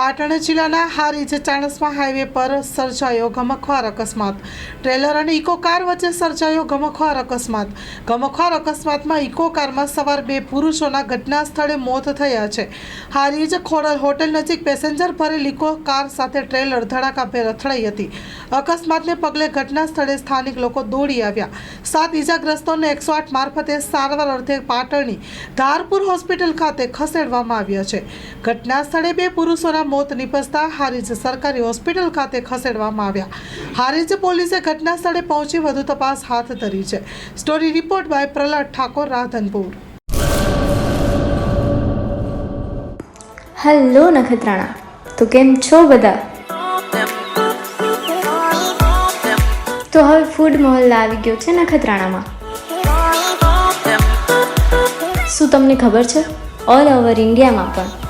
પાટણ જિલ્લાના હારીજ ચાણસ્મા હાઈવે પર સર્જાયો ગમખ્વાર અકસ્માત. ટ્રેલર અને ઇકો કાર વચ્ચે સર્જાયો ગમખ્વાર અકસ્માત. ગમખ્વાર અકસ્માતમાં ઇકો કારમાં સવાર બે પુરુષોના ઘટના સ્થળે મોત થયા છે. હારીજ ખોડલ હોટેલ નજીક પેસેન્જર ભરેલ ઇકો કાર સાથે ટ્રેલર ધડાકાભેર અથડાઈ હતી. અકસ્માતને પગલે ઘટના સ્થળે સ્થાનિક લોકો દોડી આવ્યા. સાત ઇજાગ્રસ્તોને એકસો આઠ મારફતે સારવાર અર્થે પાટણની ધારપુર હોસ્પિટલ ખાતે ખસેડવામાં આવ્યા છે. ઘટના સ્થળે બે પુરુષોના મોત નિપજતા હારીજ સરકારી હોસ્પિટલ ખાતે ખસેડવામાં આવ્યા. હારીજ પોલીસે ઘટના સ્થળે પહોંચી વધુ તપાસ હાથ ધરી છે. Story report by Prahlad Thakor, Radhanpur. Hello Nakhatrana, તો કેમ છો બધા? તો હવે ફૂડ મોલ આવી ગયો છે નખત્રાણામાં. શું તમને ખબર છે? ઓલ ઓવર ઇન્ડિયામાં પણ.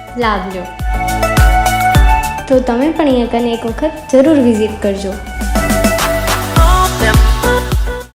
લાભ લો. તો તમે પણ અહીંયા કને એક વખત જરૂર વિઝિટ કરજો.